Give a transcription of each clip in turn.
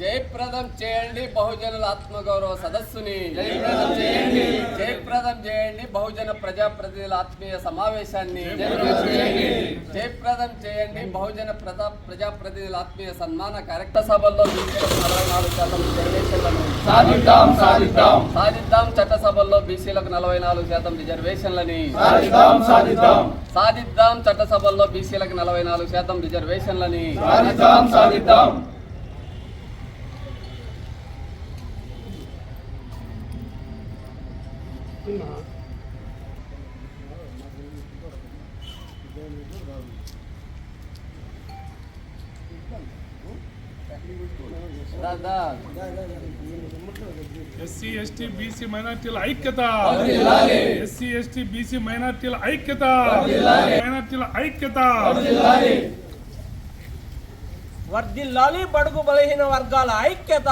జయప్రదం చేయండి బహుజనుల ఆత్మగౌరవ సదస్సుని. జయప్రదం చేయండి. జయప్రదం చేయండి బహుజన ప్రజాప్రతినిధుల ఆత్మీయ సమావేశాన్ని. జయప్రదం చేయండి. బహుజన ప్రజా ప్రజాప్రతినిధుల ఆత్మీయ సన్మాన కార్యక్రమ సభల్లో నలభై నాలుగు శాతం రిజర్వేషన్లను సాధిద్దాం సాధిద్దాం. సాధిద్దాం. చట్టసభల్లో బీసీలకు నలభై నాలుగు శాతం రిజర్వేషన్లని. సాధిద్దాం సాధిద్దాం. సాధిద్దాం. చట్టసభల్లో బీసీలకు నలభై నాలుగు శాతం రిజర్వేషన్లని. సాధిద్దాం సాధిద్దాం. దాదా ఎస్సీ ఎస్టీ బీసీ మైనార్టీల ఐక్యత. ఎస్సీ ఎస్టీ బీసీ మైనార్టీల ఐక్యత. మైనార్టీల ఐక్యత. వర్ధిల్లాలి బడుగు బలహీన వర్గాల ఐక్యత.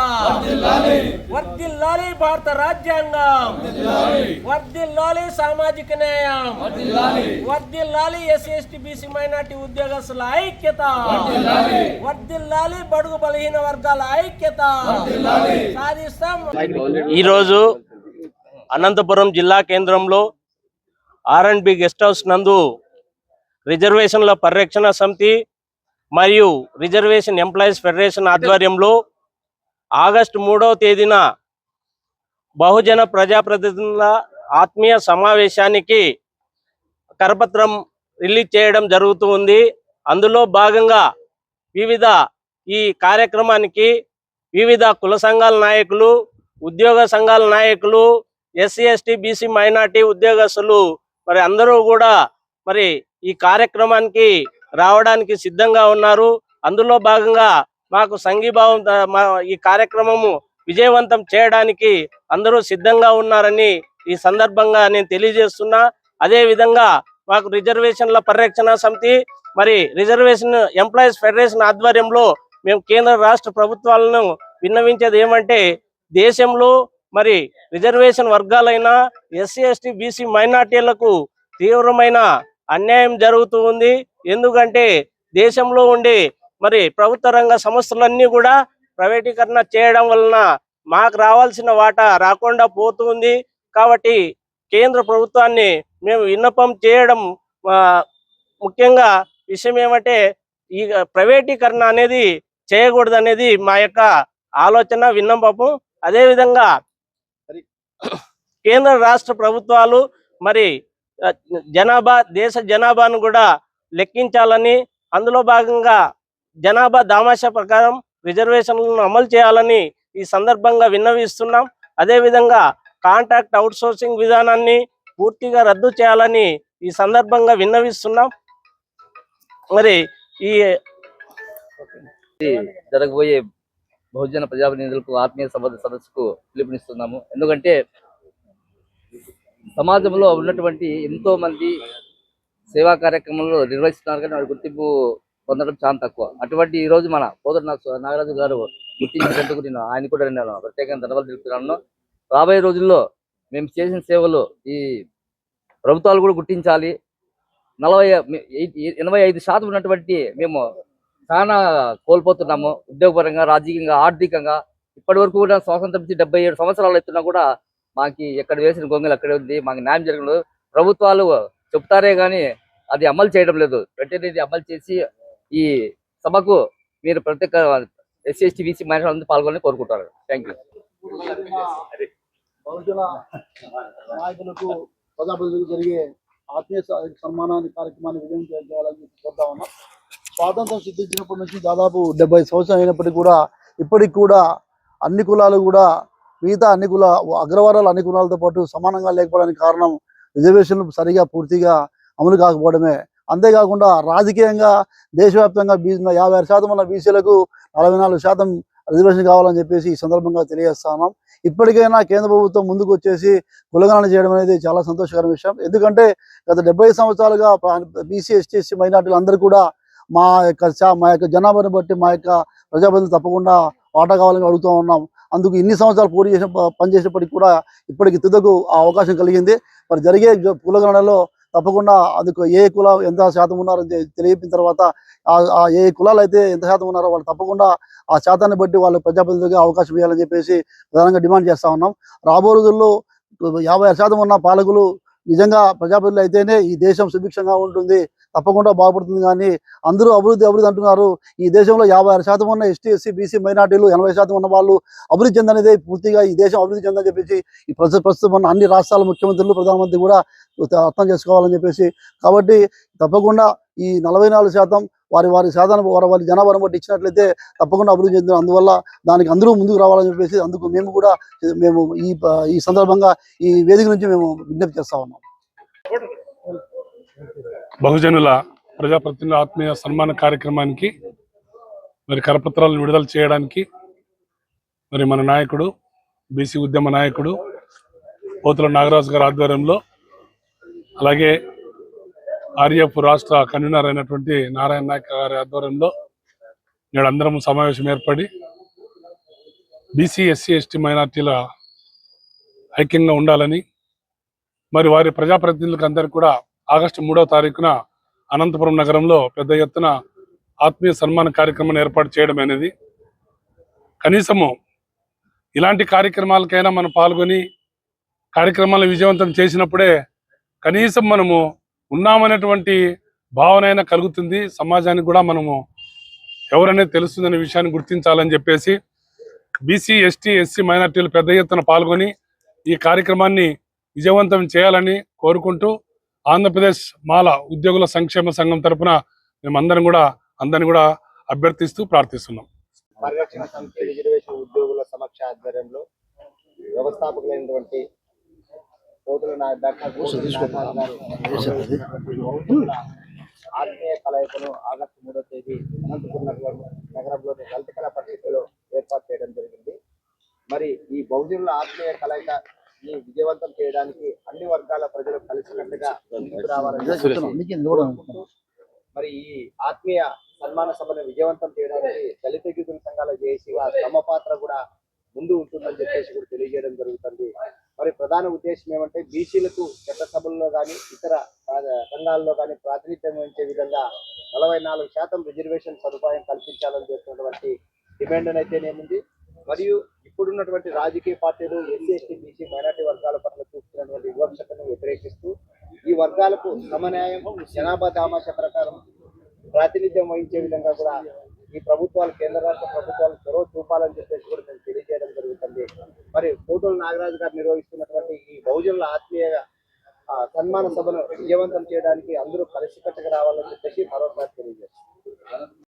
వర్ధిల్లాలి భారత రాజ్యాంగం. వర్ధిల్లాలి సామాజిక న్యాయం. వర్ధిల్లాలి ఎస్సీ ఎస్టీ బీసీ మైనార్టీ ఉద్యోగస్తుల ఐక్యత. వర్ధిల్లాలి బడుగు బలహీన వర్గాల ఐక్యత. సాధిస్తాం. ఈరోజు అనంతపురం జిల్లా కేంద్రంలో R and B guest house నందు రిజర్వేషన్ల పరిరక్షణ సమితి మరియు రిజర్వేషన్ ఎంప్లాయీస్ ఫెడరేషన్ ఆధ్వర్యంలో ఆగస్టు మూడవ తేదీన బహుజన ప్రజాప్రతినిధుల ఆత్మీయ సమావేశానికి కరపత్రం రిలీజ్ చేయడం జరుగుతూ ఉంది. అందులో భాగంగా వివిధ ఈ కార్యక్రమానికి వివిధ కుల సంఘాల నాయకులు ఉద్యోగ సంఘాల నాయకులు ఎస్సీ ఎస్టీ బీసీ మైనార్టీ ఉద్యోగస్తులు మరి అందరూ కూడా మరి ఈ కార్యక్రమానికి రావడానికి సిద్ధంగా ఉన్నారు. అందులో భాగంగా మాకు సంఘీభావం మా ఈ కార్యక్రమము విజయవంతం చేయడానికి అందరూ సిద్ధంగా ఉన్నారని ఈ సందర్భంగా నేను తెలియజేస్తున్నా. అదే విధంగా మాకు రిజర్వేషన్ల పరిరక్షణ సమితి మరి రిజర్వేషన్ ఎంప్లాయీస్ ఫెడరేషన్ ఆధ్వర్యంలో మేము కేంద్ర రాష్ట్ర ప్రభుత్వాలను విన్నవించేది ఏమంటే దేశంలో మరి రిజర్వేషన్ వర్గాలైన ఎస్సీ ఎస్టీ బీసీ మైనార్టీలకు తీవ్రమైన అన్యాయం జరుగుతూ ఉంది. ఎందుకంటే దేశంలో ఉండే మరి ప్రభుత్వ రంగ సంస్థలన్నీ కూడా ప్రైవేటీకరణ చేయడం వలన మాకు రావాల్సిన వాటా రాకుండా పోతుంది. కాబట్టి కేంద్ర ప్రభుత్వాన్ని మేము విన్నపం చేయడం ముఖ్యంగా విషయం ఏమంటే ఈ ప్రైవేటీకరణ అనేది చేయకూడదు అనేది మా యొక్క ఆలోచన విన్నపము. అదేవిధంగా కేంద్ర రాష్ట్ర ప్రభుత్వాలు మరి జనాభా దేశ జనాభాను కూడా లెక్కించాలని అందులో భాగంగా జనాభా దామాషా ప్రకారం రిజర్వేషన్లను అమలు చేయాలని ఈ సందర్భంగా విన్నవిస్తున్నాం. అదేవిధంగా కాంట్రాక్ట్ అవుట్ సోర్సింగ్ విధానాన్ని పూర్తిగా రద్దు చేయాలని ఈ సందర్భంగా విన్నవిస్తున్నాం. మరి ఈ జరగబోయే బహుజన ప్రజాప్రతినిధులకు ఆత్మీయ సభ సదస్సుకు పిలుపునిస్తున్నాము. ఎందుకంటే సమాజంలో ఉన్నటువంటి ఎంతో మంది సేవా కార్యక్రమంలో నిర్వహిస్తున్నారు కానీ వాడి గుర్తింపు పొందడం చాలా తక్కువ. అటువంటి ఈ రోజు మన పోదర్ నాగరాజు గారు గుర్తించినందుకు నేను ఆయన కూడా నేను ప్రత్యేకంగా ధన్యవాదాలు తెలుపుతున్నాను. రాబోయే రోజుల్లో మేము చేసిన సేవలు ఈ ప్రభుత్వాలు కూడా గుర్తించాలి. నలభై ఎనభై ఐదు శాతం ఉన్నటువంటి మేము చాలా కోల్పోతున్నాము. ఉద్యోగపరంగా రాజకీయంగా ఆర్థికంగా. ఇప్పటి వరకు కూడా స్వాతంత్రం నుంచి డెబ్బై ఏడు సంవత్సరాలు అవుతున్నా కూడా మాకు ఎక్కడ వేసిన గొంగలు అక్కడే ఉంది. మాకు న్యాయం జరగలేదు. ప్రభుత్వాలు చెప్తారే కానీ అది అమలు చేయడం లేదు. వెంటనే ఇది అమలు చేసి ఈ సభకు మీరు ప్రత్యేక ఎస్సీ ఎస్టీ బీసీ మహిళలు అందరూ పాల్గొని కోరుకుంటారు. థ్యాంక్ యూ బహుజన నాయకులకు ప్రజాప్రతినిధులకు జరిగే ఆత్మీయ సన్మానాన్ని కార్యక్రమాన్ని విజయం చేయాలని కోరుతా ఉన్నాం. స్వాతంత్రం సిద్ధించినప్పటి నుంచి దాదాపు డెబ్బై సంవత్సరం అయినప్పటికీ కూడా ఇప్పటికి కూడా అన్ని కులాలు కూడా మిగతా అన్ని కుల అగ్రవర్ణాల అన్ని కులాలతో పాటు సమానంగా లేకపోవడానికి కారణం రిజర్వేషన్లు సరిగా పూర్తిగా అమలు కాకపోవడమే. అంతేకాకుండా రాజకీయంగా దేశవ్యాప్తంగా బీ యాభై ఆరు శాతం ఉన్న బీసీలకు నలభై నాలుగు శాతం రిజర్వేషన్ కావాలని చెప్పేసి ఈ సందర్భంగా తెలియజేస్తా ఇప్పటికైనా కేంద్ర ప్రభుత్వం ముందుకు వచ్చేసి కులగణన చేయడం అనేది చాలా సంతోషకర విషయం. ఎందుకంటే గత డెబ్బై సంవత్సరాలుగా బీసీ ఎస్టీ ఎస్సీ మైనార్టీలు అందరూ కూడా మా యొక్క మా యొక్క జనాభాను బట్టి మా యొక్క ప్రజాప్రతినిధులు తప్పకుండా వాటా కావాలని అడుగుతూ ఉన్నాం. అందుకు ఇన్ని సంవత్సరాలు పోటీ చేసిన ప- పనిచేసినప్పటికీ కూడా ఇప్పటికి తుదకు ఆ అవకాశం కలిగింది. మరి జరిగే కులగణలో తప్పకుండా అందుకు ఏ కుల ఎంత శాతం ఉన్నారో తెలియపిన తర్వాత ఆ- ఏ కులాలు అయితే ఎంత శాతం ఉన్నారో వాళ్ళు తప్పకుండా ఆ శాతాన్ని బట్టి వాళ్ళు ప్రజాప్రతినిధులుగా అవకాశం ఇవ్వాలని చెప్పేసి ప్రధానంగా డిమాండ్ చేస్తా ఉన్నాం. రాబో రోజుల్లో యాభై ఆరు శాతం ఉన్న పాలకులు నిజంగా ప్రజాప్రతినిధులు అయితేనే ఈ దేశం సుభిక్షంగా ఉంటుంది. తప్పకుండా బాగుపడుతుంది కానీ అందరూ అభివృద్ధి అభివృద్ధి అంటున్నారు. ఈ దేశంలో యాభై ఆరు శాతం ఉన్న ఎస్టీ ఎస్సీ బీసీ మైనార్టీలు ఎనభై శాతం ఉన్న వాళ్ళు అభివృద్ధి చెందనేది పూర్తిగా ఈ దేశం అభివృద్ధి చెందని చెప్పేసి ఈ ప్రస్తుత ప్రస్తుతం ఉన్న అన్ని రాష్ట్రాల ముఖ్యమంత్రులు ప్రధానమంత్రి కూడా అర్థం చేసుకోవాలని చెప్పేసి కాబట్టి తప్పకుండా ఈ నలభై నాలుగు శాతం వారి వారి సాధన వారి వారి జనాభాను బట్టి ఇచ్చినట్లయితే తప్పకుండా అభివృద్ధి చెందుతారు. అందువల్ల దానికి అందరూ ముందుకు రావాలని చెప్పేసి అందుకు మేము కూడా మేము ఈ ఈ సందర్భంగా ఈ వేదిక నుంచి మేము విజ్ఞప్తి చేస్తా ఉన్నాం. బహుజనుల ప్రజాప్రతినిధుల ఆత్మీయ సన్మాన కార్యక్రమానికి మరి కరపత్రాలను విడుదల చేయడానికి మరి మన నాయకుడు బీసీ ఉద్యమ నాయకుడు పోతుల నాగరాజు గారి ఆధ్వర్యంలో అలాగే ఆర్ఎఫ్ రాష్ట్ర కన్వీనర్ అయినటువంటి నారాయణ నాయక్ గారి ఆధ్వర్యంలో నేడు అందరం సమావేశం ఏర్పడి బీసీ ఎస్సీ ఎస్టీ మైనార్టీల ఐక్యంగా ఉండాలని మరి వారి ప్రజాప్రతినిధులకు అందరికీ కూడా ఆగస్టు మూడవ తారీఖున అనంతపురం నగరంలో పెద్ద ఎత్తున ఆత్మీయ సన్మాన కార్యక్రమాన్ని ఏర్పాటు చేయడం అనేది కనీసము ఇలాంటి కార్యక్రమాలకైనా మనం పాల్గొని కార్యక్రమాలను విజయవంతం చేసినప్పుడే కనీసం మనము ఉన్నామనేటువంటి భావనైనా కలుగుతుంది. సమాజానికి కూడా మనము ఎవరనేది తెలుస్తుందనే విషయాన్ని గుర్తించాలని చెప్పేసి బీసీ ఎస్టీ ఎస్సీ మైనార్టీలు పెద్ద ఎత్తున పాల్గొని ఈ కార్యక్రమాన్ని విజయవంతం చేయాలని కోరుకుంటూ ఆంధ్రప్రదేశ్ మాల ఉద్యోగుల సంక్షేమ సంఘం తరపున మేమందరం కూడా అందరిని కూడా అభ్యర్థిస్తూ ప్రార్థిస్తున్నాం. పరిరక్షణ సమితి రిజర్వేషన్ ఉద్యోగుల సమక్ష ఆధ్వర్యంలో వ్యవస్థాపకులైనటువంటి ఆత్మీయ కలయికను ఆగస్టు మూడో తేదీ అనంతపురం నగరం నగరంలోని లలిత కళా ఏర్పాటు చేయడం జరిగింది. మరి ఈ బహుజనుల ఆత్మీయ కలయిక విజయవంతం చేయడానికి అన్ని వర్గాల ప్రజలు కలిసికట్టుగా ముందుకు రావాలని. మరి ఈ ఆత్మీయ సన్మాన సభను విజయవంతం చేయడానికి దళిత గిరిజన సంఘాల జేఏసీగా తమ పాత్ర కూడా ముందు ఉంటుందని చెప్పేసి కూడా తెలియజేయడం జరుగుతుంది. మరి ప్రధాన ఉద్దేశం ఏమంటే బీసీలకు చట్టసభల్లో కానీ ఇతర సంఘాల్లో కానీ ప్రాతినిధ్యం వహించే విధంగా నలభై నాలుగు శాతం రిజర్వేషన్ సదుపాయం కల్పించాలని చేస్తున్నటువంటి డిమాండ్ అయితేనేముంది మరియు ఇప్పుడున్నటువంటి రాజకీయ పార్టీలు ఎస్సీ ఎస్టీ బీసీ మైనార్టీ వర్గాల పట్ల చూస్తున్నటువంటి వివక్షతను వ్యతిరేకిస్తూ ఈ వర్గాలకు సమన్యాయం జనాభా దామాష ప్రకారం ప్రాతినిధ్యం వహించే విధంగా కూడా ఈ ప్రభుత్వాలు కేంద్ర రాష్ట్ర ప్రభుత్వాలు చొరవ చూపాలని చెప్పేసి కూడా మేము తెలియజేయడం జరుగుతుంది. మరి కోటూరు నాగరాజు గారు నిర్వహిస్తున్నటువంటి ఈ బహుజనుల ఆత్మీయ సన్మాన సభను విజయవంతం చేయడానికి అందరూ కలిసికట్టుగా రావాలని చెప్పేసి మరోసారి తెలియజేస్తాం